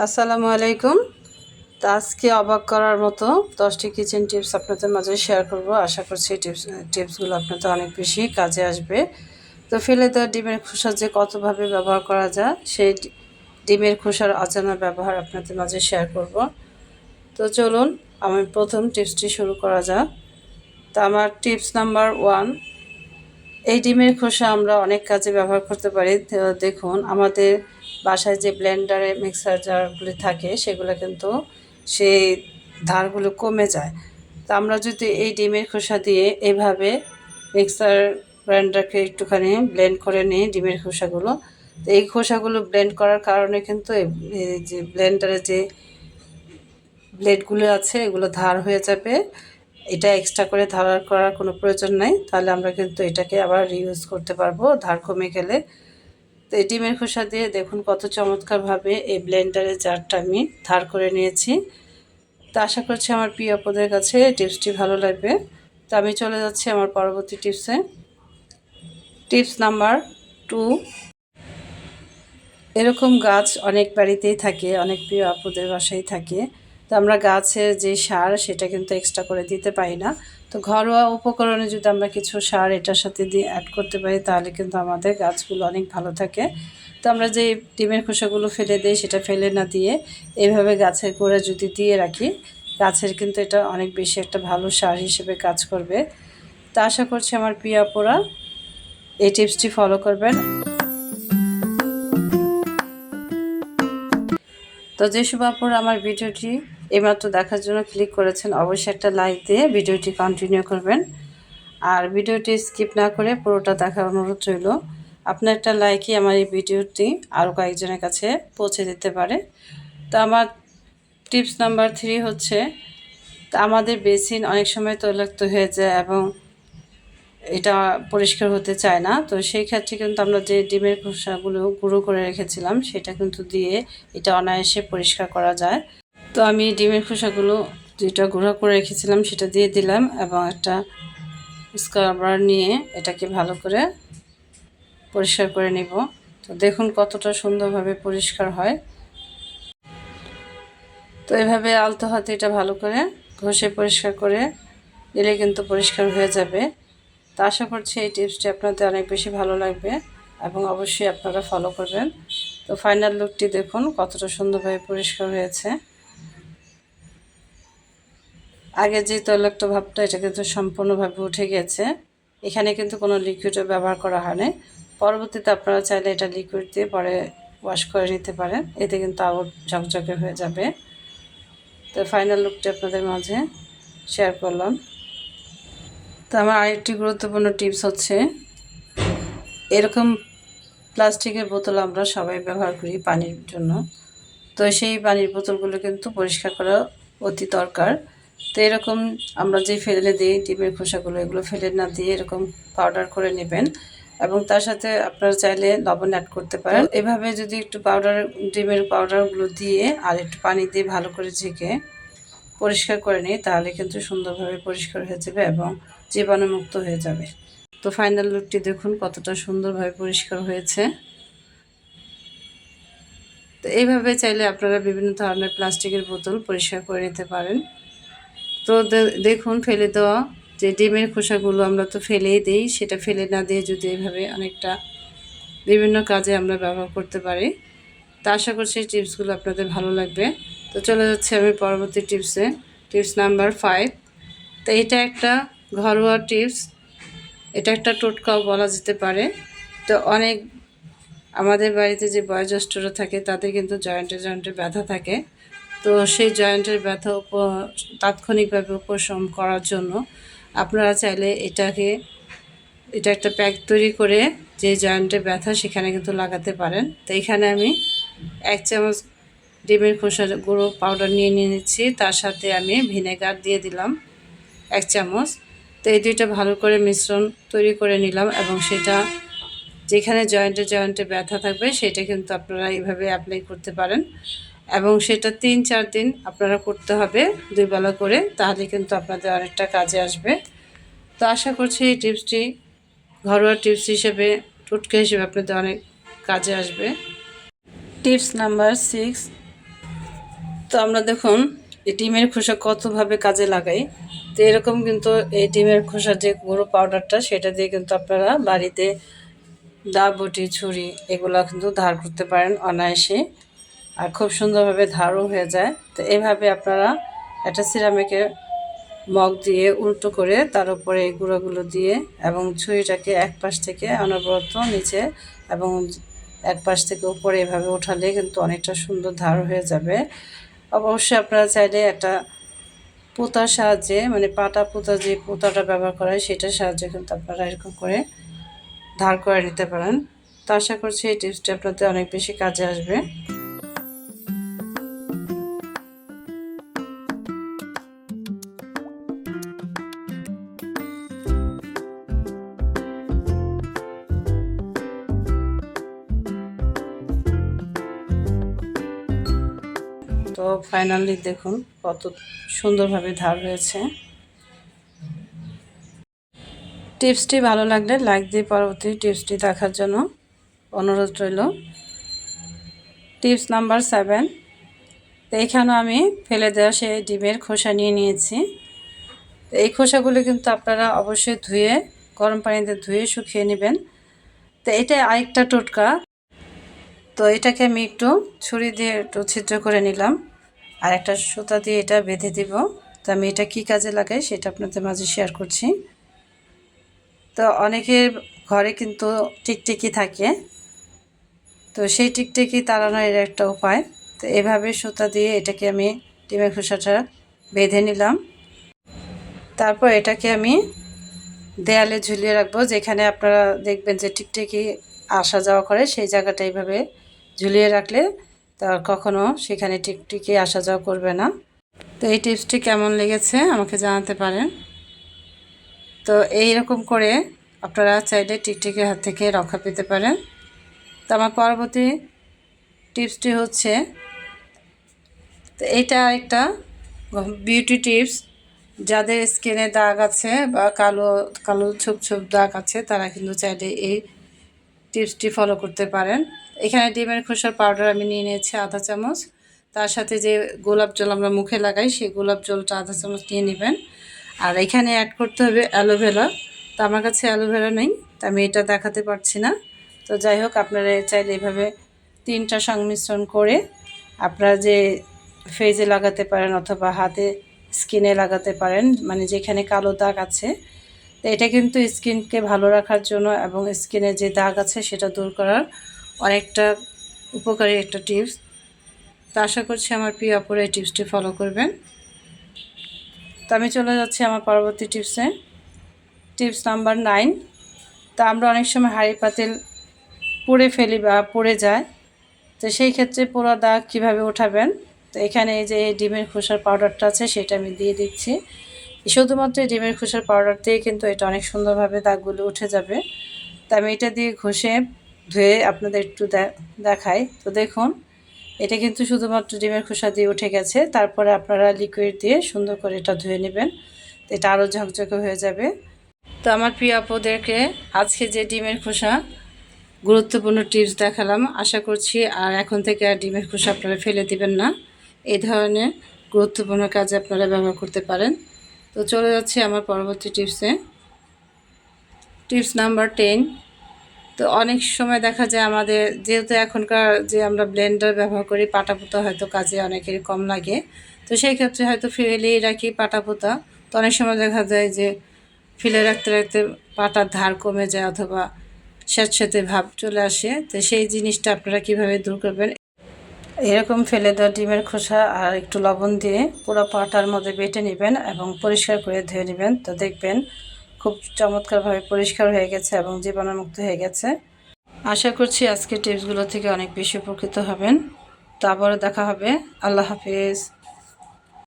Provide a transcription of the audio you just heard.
আসসালামু আলাইকুম। তো আজকে অবাক করার মতো দশটি কিচেন টিপস আপনাদের মাঝে শেয়ার করব। আশা করছি টিপস টিপসগুলো আপনাদের অনেক বেশি কাজে আসবে। তো ফেলে দেওয়া ডিমের খোসা যে কতভাবে ব্যবহার করা যায়, সেই ডিমের খোসার অজানা ব্যবহার আপনাদের মাঝে শেয়ার করব। তো চলুন, আমি প্রথম টিপসটি শুরু করা যাক। তো আমার টিপস নাম্বার ওয়ান এই ডিমের খোসা আমরা অনেক কাজে ব্যবহার করতে পারি। দেখুন, আমাদের বাসায় যে ব্লেন্ডারে মিক্সার জারগুলি থাকে, সেগুলো কিন্তু সেই ধারগুলো কমে যায়। তো আমরা যদি এই ডিমের খোসা দিয়ে এভাবে মিক্সার গ্রাইন্ডারকে একটুখানি ব্লেন্ড করে নিই ডিমের খোসাগুলো, তো এই খোসাগুলো ব্লেন্ড করার কারণে কিন্তু এই- যে ব্লেন্ডারে যে ব্লেডগুলো আছে, এগুলো ধার হয়ে যাবে। এটা এক্সট্রা করে ধার করার কোনো প্রয়োজন নাই, তাহলে আমরা কিন্তু এটাকে আবার রিউজ করতে পারব। ধার কমে গেলে ডিমের খোসা দিয়ে দেখুন কত চমৎকারভাবে এই ব্লেন্ডারের জারটা আমি ধার করে নিয়েছি। তো আশা করছি আমার প্রিয় অপদের কাছে টিপসটি ভালো লাগবে। তো আমি চলে যাচ্ছি আমার পরবর্তী টিপসে। টিপস নাম্বার টু, এরকম গাছ অনেক বাড়িতেই থাকে, অনেক প্রিয় আপুদের বাসায় থাকে। তো আমরা গাছের যে সার, সেটা কিন্তু এক্সট্রা করে দিতে পারি না। তো ঘরোয়া উপকরণে যদি আমরা কিছু সার এটার সাথে দিয়ে অ্যাড করতে পারি, তাহলে কিন্তু আমাদের গাছগুলো অনেক ভালো থাকে। তো আমরা যে ডিমের খোসাগুলো ফেলে দিই, সেটা ফেলে না দিয়ে এইভাবে গাছের গোড়া যদি দিয়ে রাখি, গাছের কিন্তু এটা অনেক বেশি একটা ভালো সার হিসেবে কাজ করবে। তো আশা করছি আমার প্রিয় আপুরা, এই টিপসটি ফলো করবেন। তো যেসব আপুরা আমার ভিডিওটি এইমাত্র দেখার জন্য ক্লিক করেছেন, অবশ্যই একটা লাইক দিয়ে ভিডিওটি কন্টিনিউ করবেন। আর ভিডিওটি স্কিপ না করে পুরোটা দেখার অনুরোধ রইল। আপনার একটা লাইকই আমার এই ভিডিওটি আরও কয়েকজনের কাছে পৌঁছে দিতে পারে। তো আমার টিপস নাম্বার থ্রি হচ্ছে আমাদের বেসিন অনেক সময় তৈলাক্ত হয়ে যায় এবং এটা পরিষ্কার হতে চায় না। তো সেই ক্ষেত্রে কিন্তু আমরা যে ডিমের খোসাগুলো গুঁড়ো করে রেখেছিলাম, সেটা কিন্তু দিয়ে এটা অনায়াসে পরিষ্কার করা যায়। তো আমি ডিমের খোসাগুলো যেটা গুঁড়ো করে রেখেছিলাম, সেটা দিয়ে দিলাম এবং একটা স্ক্রাবার নিয়ে এটাকে ভালো করে পরিষ্কার করে নিব। তো দেখুন কতটা সুন্দরভাবে পরিষ্কার হয়। তো এভাবে আলতো হাতে এটা ভালো করে ঘষে পরিষ্কার করে দিলে কিন্তু পরিষ্কার হয়ে যাবে। তো আশা করছি এই টিপসটি আপনাদের অনেক বেশি ভালো লাগবে এবং অবশ্যই আপনারা ফলো করবেন। তো ফাইনাল লুকটি দেখুন কতটা সুন্দরভাবে পরিষ্কার হয়েছে। আগে যে তৈলাক্ত ভাবটা, এটা কিন্তু সম্পূর্ণভাবে উঠে গেছে। এখানে কিন্তু কোনো লিকুইডও ব্যবহার করা হয়নি পরবর্তীতে আপনারা চাইলে এটা লিকুইড দিয়ে পরে ওয়াশ করে নিতে পারেন। এতে কিন্তু আবার ঝকঝকে হয়ে যাবে। তো ফাইনাল লুকটি আপনাদের মাঝে শেয়ার করলাম। তো আমার আরেকটি গুরুত্বপূর্ণ টিপস হচ্ছে, এরকম প্লাস্টিকের বোতল আমরা সবাই ব্যবহার করি পানির জন্য। তো সেই পানির বোতলগুলো কিন্তু পরিষ্কার করা অতি দরকার। তো এরকম আমরা যে ফেলে দিই, ডিমের খোসাগুলো, এগুলো ফেলে না দিয়ে এরকম পাউডার করে নেবেন। এবং তার সাথে আপনারা চাইলে লবণ অ্যাড করতে পারেন। এভাবে যদি একটু পাউডার ডিমের পাউডারগুলো দিয়ে আর একটু পানি দিয়ে ভালো করে ঝেঁকে পরিষ্কার করে নিই, তাহলে কিন্তু সুন্দরভাবে পরিষ্কার হয়ে যাবে এবং জীবাণুমুক্ত হয়ে যাবে। তো ফাইনাল লুকটি দেখুন, কতটা সুন্দরভাবে পরিষ্কার হয়েছে। তো এইভাবে চাইলে আপনারা বিভিন্ন ধরনের প্লাস্টিকের বোতল পরিষ্কার করে নিতে পারেন। তো দেখুন, ফেলে দেওয়া যে ডিমের খোসাগুলো আমরা তো ফেলেই দিই, সেটা ফেলে না দিয়ে যদি এভাবে অনেকটা বিভিন্ন কাজে আমরা ব্যবহার করতে পারি। তো আশা করছি টিপসগুলো আপনাদের ভালো লাগবে। তো চলে যাচ্ছে আমি পরবর্তী টিপসে, টিপস নাম্বার ফাইভ। তো এটা একটা ঘরোয়া টিপস, এটা একটা টোটকাও বলা যেতে পারে। তো অনেক আমাদের বাড়িতে যে বয়োজ্যেষ্ঠরা থাকে, তাদের কিন্তু জয়েন্টে জয়েন্টে ব্যথা থাকে। তো সেই জয়েন্টের ব্যথা উপ, তাৎক্ষণিকভাবে উপশম করার জন্য আপনারা চাইলে এটাকে, এটা একটা প্যাক তৈরি করে যে জয়েন্টে ব্যথা সেখানে কিন্তু লাগাতে পারেন। তো এখানে আমি এক চামচ ডিমের খোসার গুঁড়ো পাউডার নিয়ে নিয়ে নিচ্ছি তার সাথে আমি ভিনেগার দিয়ে দিলাম এক চামচ। তো এই দুইটা ভালো করে মিশ্রণ তৈরি করে নিলাম এবং সেটা যেখানে জয়েন্টে জয়েন্টে ব্যথা থাকবে সেটা কিন্তু আপনারা এইভাবে অ্যাপ্লাই করতে পারেন। এবং সেটা তিন, চার দিন আপনারা করতে হবে দুই বেলা করে, তাহলে কিন্তু আপনাদের অনেকটা কাজে আসবে। তো আশা করছি এই টিপসটি ঘরোয়া টিপস হিসেবে, টুটকা হিসেবে আপনাদের অনেক কাজে আসবে। টিপস নাম্বার সিক্স, তো আমরা দেখুন, এই ডিমের খোসা কতভাবে কাজে লাগাই। তো এরকম কিন্তু এই ডিমের খোসার যে গুঁড়ো পাউডারটা, সেটা দিয়ে কিন্তু আপনারা বাড়িতে দা, বটি, ছুরি এগুলো কিন্তু ধার করতে পারেন অনায়াসে। আর খুব সুন্দরভাবে ধারও হয়ে যায়। তো এভাবে আপনারা একটা সিরামিকের মগ দিয়ে উল্টো করে তার উপরে এই গুঁড়োগুলো দিয়ে এবং ছুরিটাকে এক পাশ থেকে অনবরত নিচে এবং এক পাশ থেকে উপরে এভাবে উঠালে কিন্তু অনেকটা সুন্দর ধার হয়ে যাবে। অবশ্যই আপনারা চাইলে একটা পোতার সাহায্যে মানে পাটা পোতা যে পোতাটা ব্যবহার করা হয় সেটার সাহায্যে কিন্তু আপনারা এরকম করে ধার করে নিতে পারেন। তো আশা করছি এই টিপসটি আপনাদের অনেক বেশি কাজে আসবে। তো ফাইনালি দেখুন কত সুন্দরভাবে ধার হয়েছে। টিপসটি ভালো লাগলে লাইক দিয়ে পরবর্তী টিপসটি দেখার জন্য অনুরোধ রইল। টিপস নাম্বার সেভেন তো এখানেও আমি ফেলে দেওয়া সেই ডিমের খোসা নিয়ে নিয়েছি। এই খোসাগুলো কিন্তু আপনারা অবশ্যই ধুয়ে, গরম পানিতে ধুয়ে শুকিয়ে নেবেন। তো এটা আরেকটা টোটকা। তো এটাকে আমি একটু ছুরি দিয়ে একটু ছিদ্র করে নিলাম। আর একটা সুতা দিয়ে এটা বেঁধে দিব। তো আমি এটা কী কাজে লাগাই সেটা আপনাদের মাঝে শেয়ার করছি। তো অনেকের ঘরে কিন্তু টিকটিকি থাকে। তো সেই টিকটিকি তাড়ানোর একটা উপায়। তো এভাবে সুতা দিয়ে এটাকে আমি ডিমের খোসাটা বেঁধে নিলাম। তারপর এটাকে আমি দেয়ালে ঝুলিয়ে রাখব। যেখানে আপনারা দেখবেন যে টিকটিকি আসা যাওয়া করে সেই জায়গাটা এইভাবে ঝুলিয়ে রাখলে তার কখনো সেখানে টিকটিকি আসা যাওয়া করবে না। তো এই টিপসটি কেমন লেগেছে আমাকে জানাতে পারেন। তো এই রকম করে আপনারা চাইলে টিকটিকির হাত থেকে রক্ষা পেতে পারেন। তো আমার পরবর্তী টিপসটি হচ্ছে, তো এইটা একটা বিউটি টিপস। যাদের স্কিনে দাগ আছে বা কালো কালো ছোপ ছোপ দাগ আছে, তারা কিন্তু চাইলে এই টিপসটি ফলো করতে পারেন। এখানে ডিমের খোসার পাউডার আমি নিয়ে নিয়েছি আধা চামচ। তার সাথে যে গোলাপ জল আমরা মুখে লাগাই, সেই গোলাপ জলটা আধা চামচ নিয়ে নেবেন। আর এখানে অ্যাড করতে হবে অ্যালোভেরা তো আমার কাছে অ্যালোভেরা নেই, তো আমি এটা দেখাতে পারছি না। তো যাই হোক, আপনারা চাইলে এভাবে তিনটা সংমিশ্রণ করে আপনারা যে ফেজে লাগাতে পারেন অথবা হাতে স্কিনে লাগাতে পারেন মানে যেখানে কালো দাগ আছে তো এটা কিন্তু স্কিনকে ভালো রাখার জন্য এবং স্কিনে যে দাগ আছে সেটা দূর করার অনেকটা উপকারী একটা টিপস। তো আশা করছি আমার প্রিয় অপর এই টিপসটি ফলো করবেন। তো আমি চলে যাচ্ছি আমার পরবর্তী টিপসে। টিপস নাম্বার নাইন, তা আমরা অনেক সময় হাঁড়ি পাতিল পুড়ে ফেলি বা পড়ে যায়, তো সেই ক্ষেত্রে পোড়া দাগ কীভাবে উঠাবেন তো এখানে এই যে ডিমের খোসার পাউডারটা আছে সেটা আমি দিয়ে দিচ্ছি। শুধুমাত্র ডিমের খোসার পাউডার দিয়ে কিন্তু এটা অনেক সুন্দরভাবে দাগগুলো উঠে যাবে। তা আমি এটা দিয়ে ঘষে ধুয়ে আপনাদের একটু দেখাই। তো দেখুন, এটা কিন্তু শুধুমাত্র ডিমের খোসা দিয়ে উঠে গেছে। তারপরে আপনারা লিকুইড দিয়ে সুন্দর করে এটা ধুয়ে নেবেন। তো এটা আরও ঝকঝকে হয়ে যাবে। তো আমার প্রিয় আপদেরকে আজকে যে ডিমের খোসা, গুরুত্বপূর্ণ টিপস দেখালাম, আশা করছি আর এখন থেকে আর ডিমের খোসা আপনারা ফেলে দিবেন না। এই ধরনের গুরুত্বপূর্ণ কাজে আপনারা ব্যবহার করতে পারেন। তো চলে যাচ্ছে আমার পরবর্তী টিপসে। Tips number ten. তো অনেক সময় দেখা যায় আমাদের, যেহেতু এখনকার যে আমরা ব্লেন্ডার ব্যবহার করি পাটা পোতা হয়তো কাজে অনেকেরই কম লাগে। তো সেই ক্ষেত্রে হয়তো ফেলেই রাখি পাটা পোতা তো অনেক সময় দেখা যায় যে ফেলে রাখতে রাখতে পাটার ধার কমে যায় অথবা স্যাঁতস্যাঁতে ভাব চলে আসে। তো সেই জিনিসটা আপনারা কীভাবে দূর করবেন এরকম ফেলে দেওয়া ডিমের খোসা আর একটু লবণ দিয়ে পুরো পাটার মধ্যে বেটে নেবেন এবং পরিষ্কার করে ধুয়ে নেবেন। তো দেখবেন খুব চমৎকারভাবে পরিষ্কার হয়ে গেছে এবং জীবাণুমুক্ত হয়ে গেছে। আশা করছি আজকে টিপসগুলো থেকে অনেক বেশি উপকৃত হবেন। তো আবারও দেখা হবে। আল্লাহ হাফিজ।